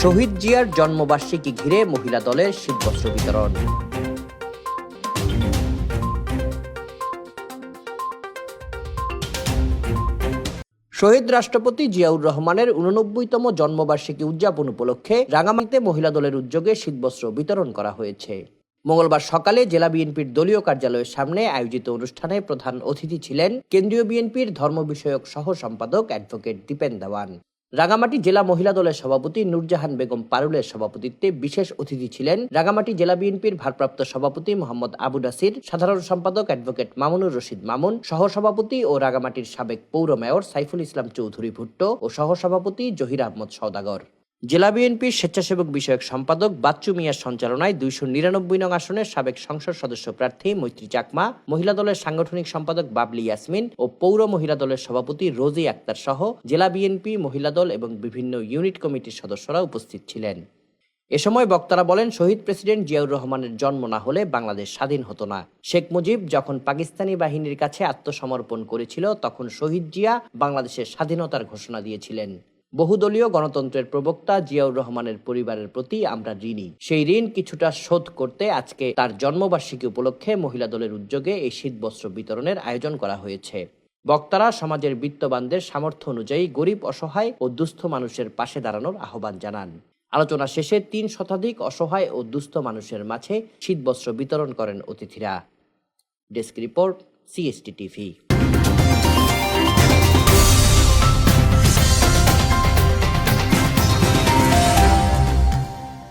শহীদ জিয়ার জন্মবার্ষিকী ঘিরে মহিলা দলের শীতবস্ত্র বিতরণ। শহীদ রাষ্ট্রপতি জিয়াউর রহমানের উননব্বইতম জন্মবার্ষিকী উদযাপন উপলক্ষে রাঙামাটিতে মহিলা দলের উদ্যোগে শীতবস্ত্র বিতরণ করা হয়েছে। মঙ্গলবার সকালে জেলা বিএনপির দলীয় কার্যালয়ের সামনে আয়োজিত অনুষ্ঠানে প্রধান অতিথি ছিলেন কেন্দ্রীয় বিএনপির ধর্ম বিষয়ক সহ সম্পাদক অ্যাডভোকেট দীপেন দেওয়ান। রাঙামাটি জেলা মহিলা দলের সভাপতি নূরজাহান বেগম পারুলের সভাপতিত্বে বিশেষ অতিথি ছিলেন রাঙামাটি জেলা বিএনপির ভারপ্রাপ্ত সভাপতি মোহাম্মদ আবু নাসির, সাধারণ সম্পাদক অ্যাডভোকেট মামুনুর রশিদ মামুন, সহসভাপতি ও রাঙামাটির সাবেক পৌর মেয়র সাইফুল ইসলাম চৌধুরী ভুট্টো ও সহসভাপতি জহির আহমদ সওদাগর। জেলা বিএনপির স্বেচ্ছাসেবক বিষয়ক সম্পাদক বাচ্চু মিয়ার সঞ্চালনায় দুইশো নিরানব্বই নং আসনের সাবেক সংসদ সদস্য প্রার্থী মৈত্রী চাকমা, মহিলা দলের সাংগঠনিক সম্পাদক বাবলি ইয়াসমিন ও পৌর মহিলা দলের সভাপতি রোজি আক্তার সহ জেলা বিএনপি, মহিলা দল এবং বিভিন্ন ইউনিট কমিটির সদস্যরা উপস্থিত ছিলেন। এ সময় বক্তারা বলেন, শহীদ প্রেসিডেন্ট জিয়াউর রহমানের জন্ম না হলে বাংলাদেশ স্বাধীন হতো না। শেখ মুজিব যখন পাকিস্তানি বাহিনীর কাছে আত্মসমর্পণ করেছিল, তখন শহীদ জিয়া বাংলাদেশের স্বাধীনতার ঘোষণা দিয়েছিলেন। বহুদলীয় গণতন্ত্রের প্রবক্তা জিয়াউর রহমানের পরিবারের প্রতি আমরা ঋণী। সেই ঋণ কিছুটা শোধ করতে আজকে তার জন্মবার্ষিকী উপলক্ষে মহিলা দলের উদ্যোগে এই শীতবস্ত্র বিতরণের আয়োজন করা হয়েছে। বক্তারা সমাজের বিত্তবানদের সামর্থ্য অনুযায়ী গরিব, অসহায় ও দুস্থ মানুষের পাশে দাঁড়ানোর আহ্বান জানান। আলোচনা শেষে তিন শতাধিক অসহায় ও দুস্থ মানুষের মাঝে শীতবস্ত্র বিতরণ করেন অতিথিরা। Desk report, CST TV.